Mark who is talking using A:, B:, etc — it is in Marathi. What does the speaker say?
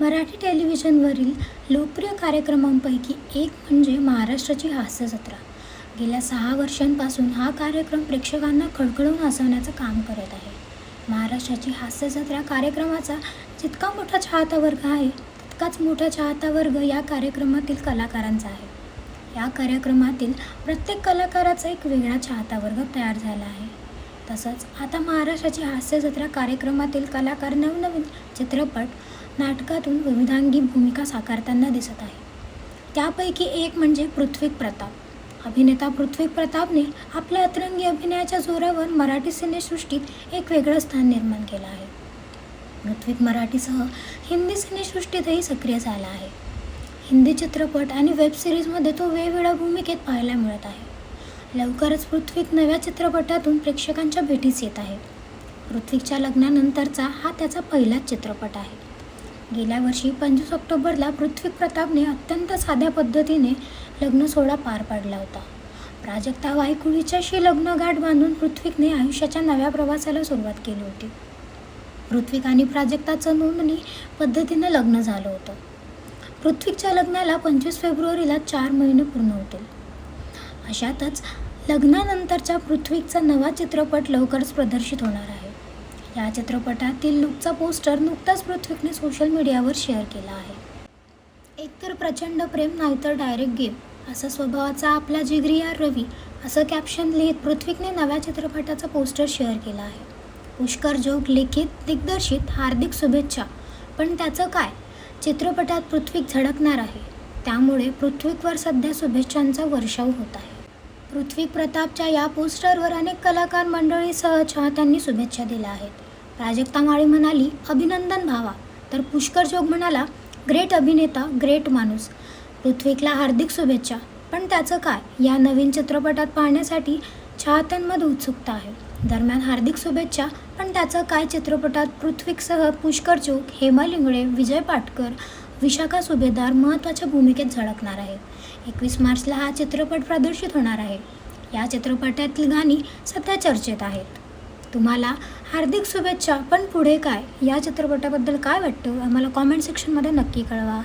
A: मराठी टेलिव्हिजनवरील लोकप्रिय कार्यक्रमांपैकी एक म्हणजे महाराष्ट्राची हास्य जत्रा गेल्या सहा वर्षांपासून हा कार्यक्रम प्रेक्षकांना खळखळून हसवण्याचं काम करत आहे. महाराष्ट्राची हास्य जत्रा कार्यक्रमाचा जितका मोठा चाहता वर्ग आहे तितकाच मोठा चाहता वर्ग या कार्यक्रमातील कलाकारांचा आहे. या कार्यक्रमातील प्रत्येक कलाकाराचा एक वेगळा चाहता वर्ग तयार झाला आहे. तसंच आता महाराष्ट्राची हास्य जत्रा कार्यक्रमातील कलाकार नवनवीन चित्रपट नाटकातून विविधांगी भूमिका साकारताना दिसत आहे. त्यापैकी एक म्हणजे पृथ्वीक प्रताप. अभिनेता पृथ्वी प्रतापने आपल्या अतरंगी अभिनयाच्या जोरावर मराठी सिनेसृष्टीत एक वेगळं स्थान निर्माण केलं आहे. पृथ्वीक मराठीसह हिंदी सिनेसृष्टीतही सक्रिय झाला आहे. हिंदी चित्रपट आणि वेब सिरीजमध्ये तो वेगवेगळ्या भूमिकेत पाहायला मिळत आहे. लवकरच पृथ्वीक नव्या चित्रपटातून प्रेक्षकांच्या भेटीस येत आहे. पृथ्वीच्या लग्नानंतरचा हा त्याचा पहिलाच चित्रपट आहे. गेल्या वर्षी पंचवीस ऑक्टोबरला पृथ्वी प्रतापने अत्यंत साध्या पद्धतीने लग्न सोहळा पार पाडला होता. प्राजक्ता वायकुळीच्याशी लग्नगाठ बांधून पृथ्वीकने आयुष्याच्या नव्या प्रवासाला सुरुवात केली होती. पृथ्वीक आणि प्राजक्ताचं नोंदणी पद्धतीनं लग्न झालं होतं. पृथ्वीच्या लग्नाला पंचवीस फेब्रुवारीला चार महिने पूर्ण होतील. अशातच लग्नानंतरच्या पृथ्वीचा नवा चित्रपट लवकरच प्रदर्शित होणार आहे. या चित्रपटातील लुकचा पोस्टर नुकताच पृथ्वीकने सोशल मीडियावर शेअर केला आहे. एकतर प्रचंड प्रेम नाहीतर डायरेक्ट गेम असा स्वभावाचा आपला जिगरी आर रवी असं कॅप्शन लिहित पृथ्वीने नव्या चित्रपटाचा पोस्टर शेअर केला आहे. पुष्कर जोग लिखित दिग्दर्शित हार्दिक शुभेच्छा. पण त्याचं काय? चित्रपटात पृथ्वीक झळकणार आहे. त्यामुळे पृथ्वीवर सध्या शुभेच्छांचा वर्षाव होत आहे. पृथ्वी प्रतापच्या या पोस्टरवर अनेक कलाकार मंडळीसह चाहत्यांनी शुभेच्छा दिल्या आहेत. प्राजक्ता माळी म्हणाली अभिनंदन भावा. तर पुष्कर जोग म्हणाला ग्रेट अभिनेता ग्रेट माणूस. पृथ्वीकला हार्दिक शुभेच्छा. पण त्याचं काय? या नवीन चित्रपटात पाहण्यासाठी चाहत्यांमध्ये उत्सुकता आहे. दरम्यान हार्दिक शुभेच्छा. पण त्याचं काय चित्रपटात पृथ्वीकसह पुष्कर चोक हेमा लिंगळे विजय पाटकर विशाखा सुभेदार महत्त्वाच्या भूमिकेत झळकणार आहेत एकवीस मार्चला हा चित्रपट प्रदर्शित होणार आहे. या चित्रपटातील गाणी सध्या चर्चेत आहेत. तुम्हाला हार्दिक शुभेच्छा. पण पुढे काय? या चित्रपटाबद्दल काय वाटतं? आम्हाला कॉमेंट सेक्शनमध्ये नक्की कळवा.